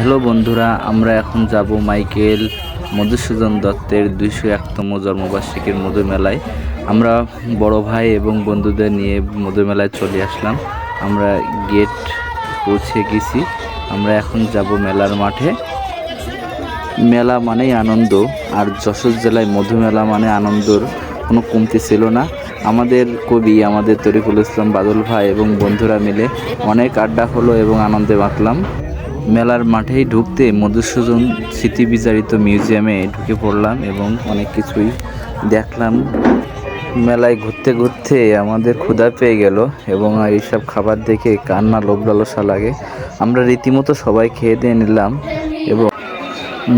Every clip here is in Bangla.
হ্যালো বন্ধুরা, আমরা এখন যাব মাইকেল মধুসূদন দত্তের দুইশো একতম জন্মবার্ষিকীর মধু মেলায় আমরা বড় ভাই এবং বন্ধুদের নিয়ে মধু মেলায় চলে আসলাম। আমরা গেট পৌঁছে গেছি। আমরা এখন যাব মেলার মাঠে। মেলা মানেই আনন্দ, আর যশোর জেলায় মধু মেলা মানে আনন্দর কোনো কমতি ছিল না। আমাদের কবি, আমাদের তরিকুল ইসলাম বাদল ভাই এবং বন্ধুরা মিলে অনেক আড্ডা হলো এবং আনন্দে মাতলাম মেলার মাঠেই ঢুকতে মধুসূদন স্মৃতি বিজারিত মিউজিয়ামে ঢুকে পড়লাম এবং অনেক কিছুই দেখলাম। মেলায় ঘুরতে ঘুরতে আমাদের ক্ষুধা পেয়ে গেল এবং এইসব খাবার দেখে কান্না লোভ লালসা লাগে। আমরা রীতিমতো সবাই খেয়ে দিয়ে নিলাম এবং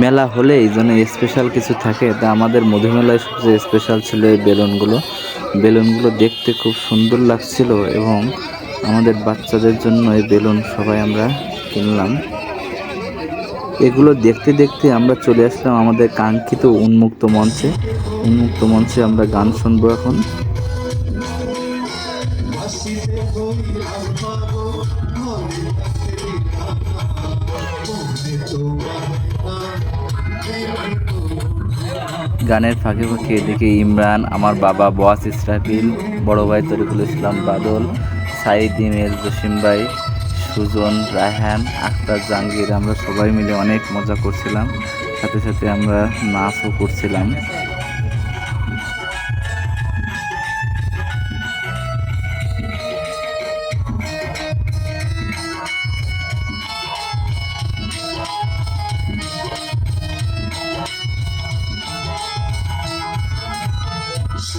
মেলা হলে এই জন্য স্পেশাল কিছু থাকে। তা আমাদের মধুমেলায় সবচেয়ে স্পেশাল ছিল এই বেলুনগুলো। বেলুনগুলো দেখতে খুব সুন্দর লাগছিল এবং আমাদের বাচ্চাদের জন্য এই বেলুন সবাই আমরা কিনলাম। এগুলো দেখতে দেখতে আমরা চলে আসলাম আমাদের কাঙ্ক্ষিত উন্মুক্ত মঞ্চে। উন্মুক্ত মঞ্চে আমরা গান শুনব এখন। গানের ফাঁকে ফাঁকে এদিকে ইমরান, আমার বাবা বয়াস ইসরাফিল, বড় ভাই তরিকুল ইসলাম বাদল, সাইদ ইমেল জসিম ভাই। সুজন, রায়হান আক্তার জাহাঙ্গীর, আমরা সবাই মিলে অনেক মজা করছিলাম। সাথে সাথে আমরা নাচও করছিলাম।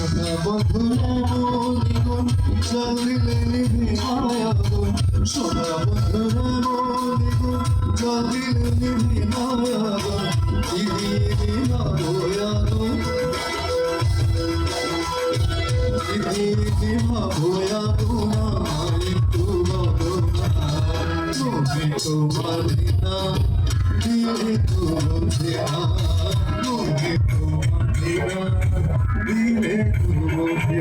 বন্ধুরা মনিগুণ জ্বলিলে নিভে মায়াগুণ সোনা বন্ধুরা মনিগুণ জ্বলিলে নিভে দিনা ভয়াগুণ দিদি দিনা ভয়াগুণ একটু বলো না তুমি তোমার না দিদি দিদি তুমি